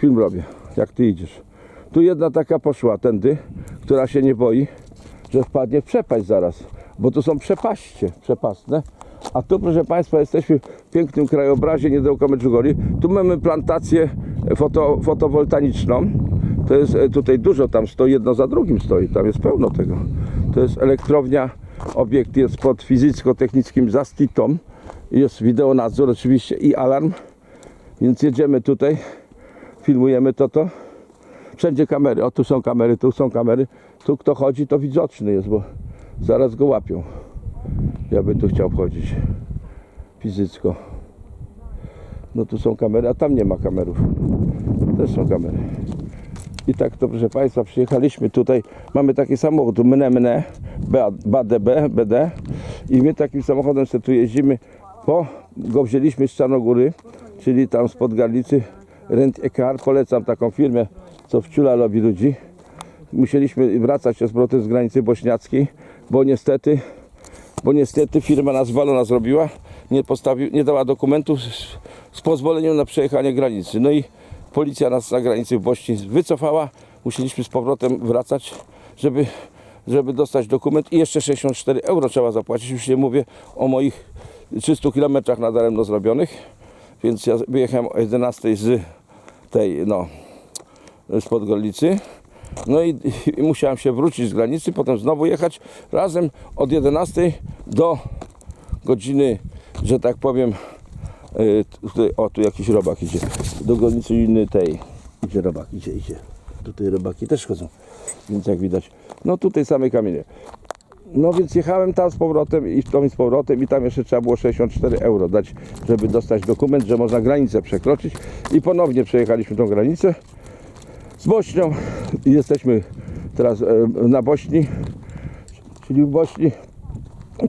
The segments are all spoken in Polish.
Film robię, jak ty idziesz. Tu jedna taka poszła tędy, która się nie boi, że wpadnie w przepaść zaraz, bo tu są przepaście przepastne. A tu, proszę Państwa, jesteśmy w pięknym krajobrazie niedaleko Medjugorje. Tu mamy plantację foto, fotowoltaiczną. To jest e, tutaj dużo, tam stoi jedno za drugim stoi, tam jest pełno tego. To jest elektrownia, obiekt jest pod fizycko-technickim zastitą. Jest wideonadzór oczywiście i alarm, więc jedziemy tutaj, filmujemy to to. Wszędzie kamery, o tu są kamery, tu są kamery. Tu kto chodzi, to widoczny jest, bo zaraz go łapią. Ja bym tu chciał wchodzić fizycko. No tu są kamery, a tam nie ma kamerów. Też są kamery. I tak to proszę Państwa, przyjechaliśmy tutaj, mamy taki samochód, mne mne, BDB, BD i my takim samochodem sobie tu jeździmy, po, go wzięliśmy z Czarnogóry, czyli tam spod Garlicy, Rent Car, polecam taką firmę, co wciula robi ludzi. Musieliśmy wracać z powrotem z granicy bośniackiej, bo niestety, bo niestety firma nas walona zrobiła, nie, postawił, nie dała dokumentów z, z pozwoleniem na przejechanie granicy. No i policja nas na granicy w Bośni wycofała, musieliśmy z powrotem wracać, żeby, żeby dostać dokument i jeszcze 64 euro trzeba zapłacić. Już nie mówię o moich 300 km nadaremno zrobionych, więc ja wyjechałem o 11 z tej, no, z Podgorlicy. No i, i musiałem się wrócić z granicy, potem znowu jechać razem od 11 do godziny, że tak powiem, y, tutaj, o tu jakiś robak idzie, do godziny tej, idzie robak, idzie, idzie. Tutaj robaki też chodzą, więc jak widać, no tutaj same kamienie. No więc jechałem tam z powrotem i tam z powrotem i tam jeszcze trzeba było 64 euro dać, żeby dostać dokument, że można granicę przekroczyć. I ponownie przejechaliśmy tą granicę z Bośnią. I jesteśmy teraz e, na Bośni, czyli w Bośni,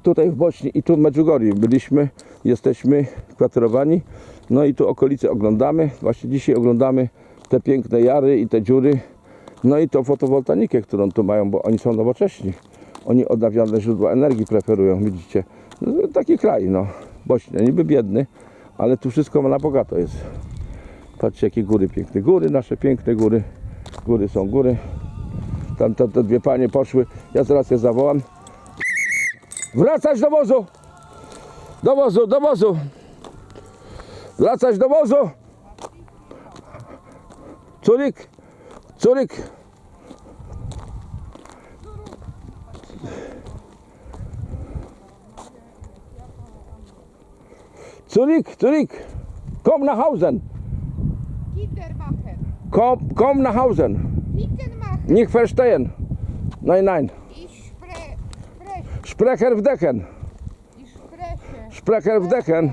tutaj w Bośni i tu w Medjugorje byliśmy, jesteśmy kwaterowani, no i tu okolice oglądamy, właśnie dzisiaj oglądamy te piękne jary i te dziury, no i tą fotowoltaikę, którą tu mają, bo oni są nowocześni, oni odnawialne źródła energii preferują, widzicie, no, taki kraj, no, Bośnia, niby biedny, ale tu wszystko na bogato jest. Patrzcie jakie góry piękne. Góry, nasze piękne góry. Góry są góry. Tam te, te dwie panie poszły. Ja zaraz je zawołam. Wracać do wozu! Do wozu, do wozu! Wracać do wozu! Curik! Curik! Curik, Curik! Komm nach Hause! Kindermachen, Komm, komm nach Hause! Ficken machen, Nicht verstehen! Nein, nein! ich spre spreche, Sprecher wdechen! ich spreche, Sprecher wdechen!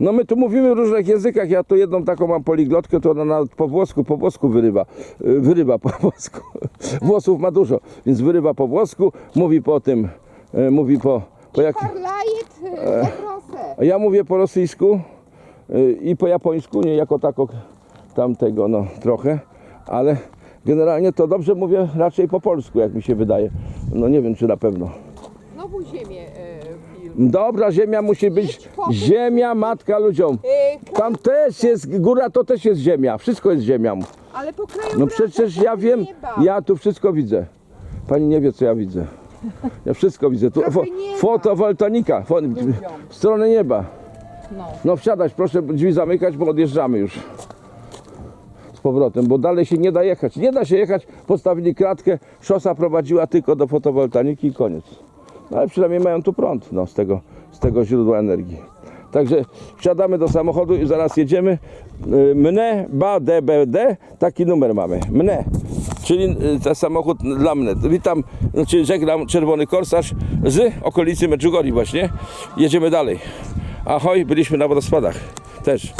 No my tu mówimy w różnych językach, ja tu jedną taką mam poliglotkę, to ona nawet po włosku, po włosku wyrywa, Y, wyrywa po włosku, włosów ma dużo, więc wyrywa po włosku, mówi po tym, y, mówi po, po jak, Parlajet e, ja mówię po rosyjsku y, i po japońsku, nie jako tako tamtego, no trochę, ale generalnie to dobrze mówię raczej po polsku, jak mi się wydaje, no nie wiem czy na pewno. Znowu ziemię e. Dobra, ziemia musi być, ziemia matka ludziom. E, Tam też jest, góra to też jest ziemia, wszystko jest ziemią. ale po kraju No przecież ja wiem, ja tu wszystko widzę. Pani nie wie co ja widzę. Ja wszystko widzę. Tu, fo, fotowoltanika, fo, w stronę nieba. No. No wsiadać, proszę drzwi zamykać, bo odjeżdżamy już. Z powrotem, bo dalej się nie da jechać. Nie da się jechać, postawili kratkę, szosa prowadziła tylko do fotowoltaiki i koniec. No ale przynajmniej mają tu prąd no, z, tego, z tego źródła energii. Także wsiadamy do samochodu i zaraz jedziemy. Y, Mnie, ba, DBD, taki numer mamy. Mnie, czyli y, ten samochód dla mnie. Witam, znaczy żegnam Czerwony Korsarz z okolicy Medjugorje właśnie. Jedziemy dalej. Ahoj, byliśmy na wodospadach też.